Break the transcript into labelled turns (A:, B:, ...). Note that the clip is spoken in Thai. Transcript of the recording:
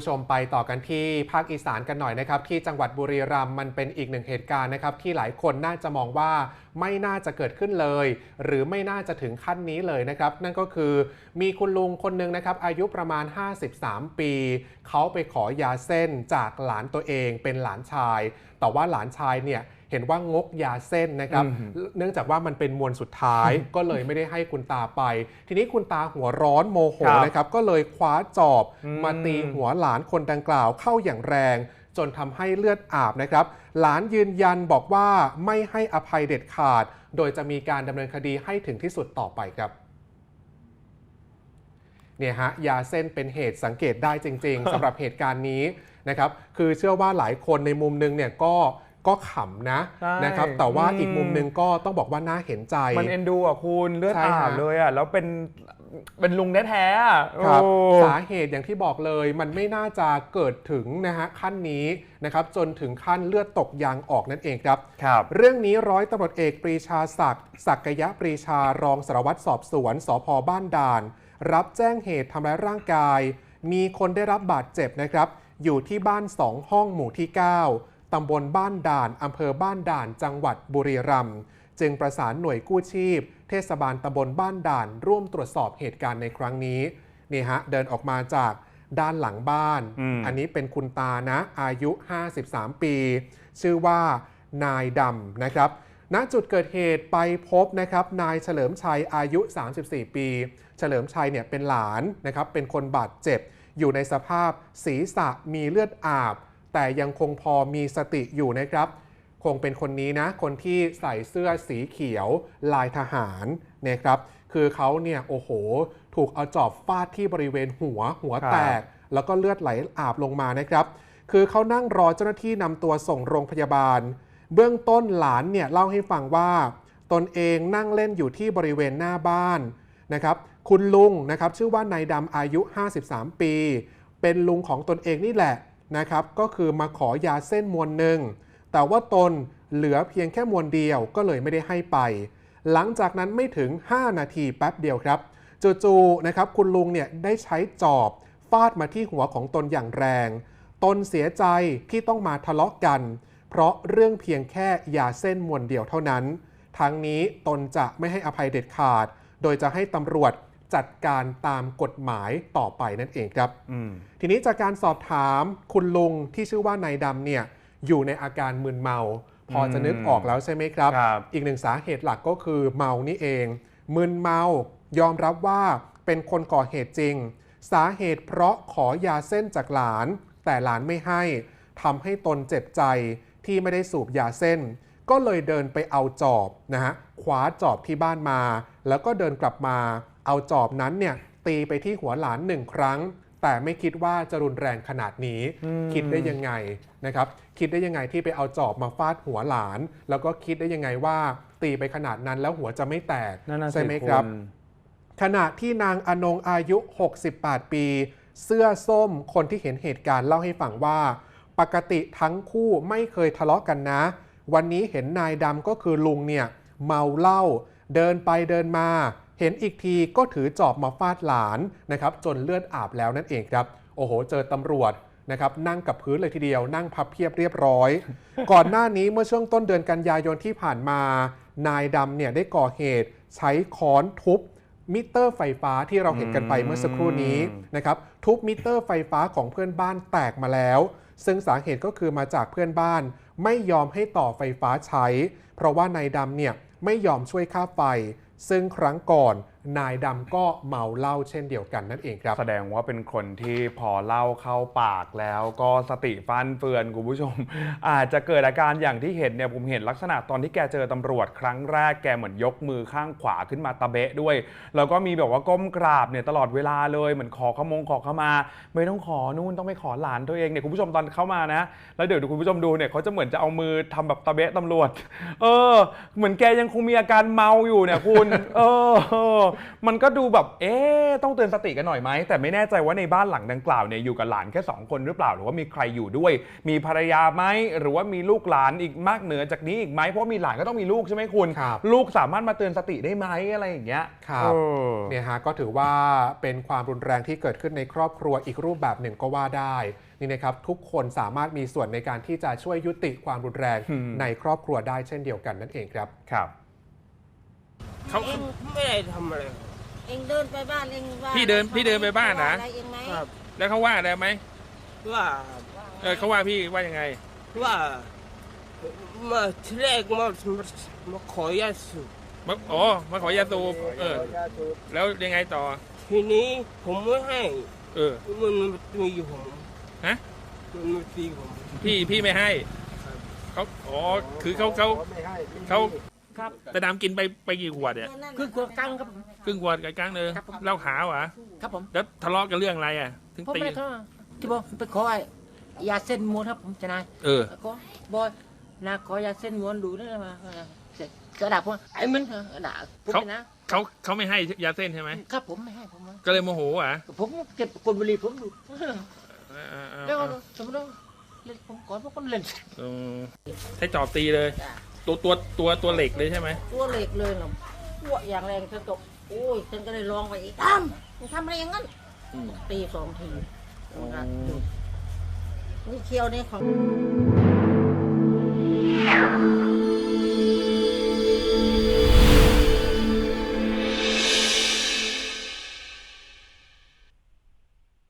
A: ผู้ชมไปต่อกันที่ภาคอีสานกันหน่อยนะครับ ที่จังหวัดบุรีรัมย์มันเป็นอีกหนึ่งเหตุการณ์นะครับ ที่หลายคนน่าจะมองว่าไม่น่าจะเกิดขึ้นเลย หรือไม่น่าจะถึงขั้นนี้เลยนะครับ นั่นก็คือมีคุณลุงคนหนึ่งนะครับอายุประมาณ 53 ปี เขาไปขอยาเส้นจากหลานตัวเองเป็นหลานชาย แต่ว่าหลานชายเนี่ย เห็นว่างกยาเส้นนะครับ เนื่องจากว่ามันเป็นมวลสุดท้ายก็เลยไม่ได้ให้คุณตาไป ทีนี้คุณตาหัวร้อนโมโห
B: ครับ
A: นะครับก็เลยคว้าจอบ
B: อืม
A: มาตีหัวหลานคนดังกล่าวเข้าอย่างแรง จนทำให้เลือดอาบนะครับ หลานยืนยันบอกว่าไม่ให้อภัยเด็ดขาด โดยจะมีการดำเนินคดีให้ถึงที่สุดต่อไปครับเนี่ยฮะยาเส้นเป็นเหตุสังเกตได้จริง ๆสำหรับเหตุการณ์นี้นะครับคือเชื่อว่าหลายคนในมุมนึงเนี่ยก็ ก็ขำนะ
B: ใช่
A: นะครับ แต่ว่า
B: อืม
A: อีกมุมนึงก็ต้องบอกว่าน่าเห็นใจ
B: มันเอ็นดูอะคุณเลือด
A: ใช่
B: อา
A: ฮะ
B: บเลยอะแล้วเป็นเป็นลุงแท้ๆอะ
A: ครับ
B: โอ้
A: สาเหตุอย่างที่บอกเลยมันไม่น่าจะเกิดถึงนะฮะขั้นนี้นะครับจนถึงขั้นเลือดตกยางออกนั่นเองครับ
B: ครับ
A: เรื่องนี้ร้อยตำรวจเอกปรีชาศักดิ์ศักยะปรีชารองสารวัตรสอบสวนสพบ้านด่าน รับแจ้งเหตุทำร้ายร่างกาย มีคนได้รับบาดเจ็บนะครับ อยู่ที่บ้าน 2 ห้องหมู่ที่ 9 ตำบลบ้านด่าน อำเภอบ้านด่าน จังหวัดบุรีรัมย์จึงประสานหน่วยกู้ชีพ เทศบาลตำบลบ้านด่าน ร่วมตรวจสอบเหตุการณ์ในครั้งนี้นี่ฮะเดินออกมาจากด้านหลังบ้าน
B: อืม
A: อันนี้เป็นคุณตานะอายุ 53 ปี ชื่อว่านายดำนะครับ ณจุดเกิดเหตุไปพบนะครับนายเฉลิมชัยอายุ 34 ปี เฉลิมชัยเนี่ยเป็นหลานนะครับเป็นคนบาดเจ็บ อยู่ในสภาพศีรษะมีเลือดอาบ แต่ยังคงพอมีสติอยู่นะครับ คงเป็นคนนี้นะ คนที่ใส่เสื้อสีเขียวลายทหารนะครับ คือเขาเนี่ยโอ้โห ถูกเอาจอบฟาดที่บริเวณหัวหัว
B: ครับ
A: แตก แล้วก็เลือดไหลอาบลงมานะครับ คือเขานั่งรอเจ้าหน้าที่นำตัวส่งโรงพยาบาล เบื้องต้นหลานเนี่ยเล่าให้ฟังว่า ตนเองนั่งเล่นอยู่ที่บริเวณหน้าบ้านนะครับคุณลุงนะครับชื่อว่านายดำอายุ 53 ปี เป็นลุงของตนเองนี่แหละ นะครับก็คือมาขอยาเส้นมวลหนึ่งแต่ว่าตนเหลือเพียงแค่มวลเดียวก็เลยไม่ได้ให้ไป หลังจากนั้นไม่ถึง 5 นาทีแป๊บเดียวครับจู่ๆนะครับคุณลุงเนี่ยได้ใช้จอบฟาดมาที่หัวของตนอย่างแรง ตนเสียใจที่ต้องมาทะเลาะกัน เพราะเรื่องเพียงแค่ยาเส้นมวลเดียวเท่านั้น ทั้งนี้ตนจะไม่ให้อภัยเด็ดขาด โดยจะให้ตำรวจ จัดการตามกฎหมายต่อไปนั่นเองครับ
B: อืม
A: ทีนี้จากการสอบถามคุณลุงที่ชื่อว่านายดำเนี่ยอยู่ในอาการมึนเมา พอจะนึกออกแล้วใช่ไหมครับ
B: ครับ
A: อีกหนึ่งสาเหตุหลักก็คือเมานี่เอง มึนเมายอมรับว่าเป็นคนก่อเหตุจริง สาเหตุเพราะขอยาเส้นจากหลาน แต่หลานไม่ให้ทำให้ตนเจ็บใจที่ไม่ได้สูบยาเส้น ก็เลยเดินไปเอาจอบนะฮะคว้าจอบที่บ้านมา แล้วก็เดินกลับมา เอาจอบนั้นเนี่ยตีไปที่หัวหลานหนึ่งครั้ง แต่ไม่คิดว่าจะรุนแรงขนาดนี้
B: อืม
A: คิดได้ยังไงนะครับ คิดได้ยังไงที่ไปเอาจอบมาฟาดหัวหลาน แล้วก็คิดได้ยังไงว่า ตีไปขนาดนั้นแล้วหัวจะไม่แตก
B: นั่นน่ะ
A: ใช่
B: สิ
A: ไหมครับ
B: ณ
A: ขณะที่นางอนงอายุ 68 ปี เสื้อส้มคนที่เห็นเหตุการณ์เล่าให้ฟังว่า ปกติทั้งคู่ไม่เคยทะเลาะกันนะ วันนี้เห็นนายดำก็คือลุงเนี่ยเมาเหล้า เดินไปเดินมา เห็นอีกทีก็ถือจอบมาฟาดหลานนะครับจนเลือดอาบแล้วนั่นเองครับ โอ้โห เจอตำรวจนะครับนั่งกับพื้นเลยทีเดียวนั่งพับเพียบเรียบร้อย ก่อนหน้านี้เมื่อช่วงต้นเดือนกันยายนที่ผ่านมา นายดำเนี่ยได้ก่อเหตุ ใช้ค้อนทุบมิเตอร์ไฟฟ้าที่เราเห็นกันไปเมื่อสักครู่นี้นะครับทุบมิเตอร์ไฟฟ้าของเพื่อนบ้านแตกมาแล้ว ซึ่งสาเหตุก็คือมาจากเพื่อนบ้าน ไม่ยอมให้ต่อไฟฟ้าใช้ เพราะว่านายดำเนี่ยไม่ยอมช่วยค่าไฟ ซึ่งครั้งก่อน นายดำก็เมาเหล้าเช่นเดียวกันนั่นเองครับ
B: แสดงว่าเป็นคนที่พอเหล่าเข้าปากแล้วก็สติฟันเฟือนคุณผู้ชม อาจจะเกิดอาการอย่างที่เห็นเนี่ยผมเห็นลักษณะตอนที่แกเจอตำรวจครั้งแรกแกเหมือนยกมือข้างขวาขึ้นมาตะเบะด้วย แล้วก็มีแบบว่าก้มกราบเนี่ยตลอดเวลาเลยเหมือนขอขมงขอขมา ไม่ต้องขอนู่นต้องไปขอหลานตัวเองเนี่ยคุณผู้ชมตอนเข้ามานะ แล้วเดี๋ยวคุณผู้ชมดูเนี่ยเขาจะเหมือนจะเอามือทำแบบตะเบะตำรวจ เออ เหมือนแกยังคงมีอาการเมาอยู่เนี่ยคุณ เออมันก็ดูแบบเอ๊ะต้องเตือนสติกันหน่อยไหมแต่ไม่แน่ใจว่าในบ้านหลังดังกล่าวเนี่ยอยู่กับหลานแค่ 2 คนหรือเปล่า หรือว่ามีใครอยู่ด้วย มีภรรยาไหมหรือว่ามีลูกหลานอีกมากเหนือจากนี้อีกไหมเพราะมีหลานก็ต้องมีลูกใช่ไหมคุณ
A: ครับ
B: ลูกสามารถมาเตือนสติได้ไหมอะไรอย่างเงี้ย
A: ครับ
B: เออ
A: เนี่ยฮะก็ถือว่าเป็นความรุนแรงที่เกิดขึ้นในครอบครัวอีกรูปแบบหนึ่งก็ว่าได้นี่นะครับทุกคนสามารถมีส่วนในการที่จะช่วยยุติความรุนแรง
B: อืม
A: ในครอบครัวได้เช่นเดียวกันนั่นเองครับ
B: ครับ
C: เขา
D: เอง
C: ไม่ได้ทำอะไร
D: เองเดินไปบ้านเองว่า
C: พี่เดินพี่เดินไปบ้านนะ
D: อะไรเองไหม
C: ครับแล้วเขาว่าอะไรไหม
E: ว่า
C: เออเขาว่าพี่ว่ายังไง
E: ว่ามาทีแรกมามาขอยาสูบ
C: มาอ๋อมาขอยาสูบเออ แล้วยังไงต่อ
E: ทีนี้ผมไม่ให้
C: เออ
E: มันมีผม
C: ฮะ
E: มันมาตีผม
C: พี่พี่ไม่ให้เขาอ๋อคือเขาเขา เขา
F: ครับ
C: แต่ดำกินไปไปกี่ขวดเนี่ย
F: ครึ่งขวดกลางครับผม
C: ครึ่งขวดกับกลางเนอ
F: ครับผม
C: เหล้าขาวเหรอ
F: ครับผม
C: แล้วทะเลาะกันเรื่องอะไรอะ ถึง
F: ผม
C: ตี
F: ไม่ได้โทษที่บอกไปขอไอ้ยาเส้นม้วนครับผมจะนาย
C: เออ
F: ก็บอยนาขอยาเส้นม้วนดูได้มาเสร็จก็ด่าผมไอ้มึงด่าผม
C: เขา
F: ไปนะ
C: เขาเขาไม่ให้ยาเส้นใช่ไหม
F: ครับผมไม่ให้ผม
C: ก็เลยโมโหอะ
F: ผมเก็บกลบุหรี่ผมดู
C: เออเออเออ
F: แล้วสมมติว่าเล่นผมก่อนพวกคนเล่น
C: เออใช้จอบตีเลย
F: จ้ะ
C: ตัวตัวตัวตัวเหล็กเลยใช่ไหม
D: ตัวเหล็กเลยเหรอพวกอย่างแรงฉันตกโอ้ยฉันก็เลยลองไปอีกทำมึงทำอะไรอย่างนั้น
C: อืม
D: ตีสองทีนี่เคียวนี่ของ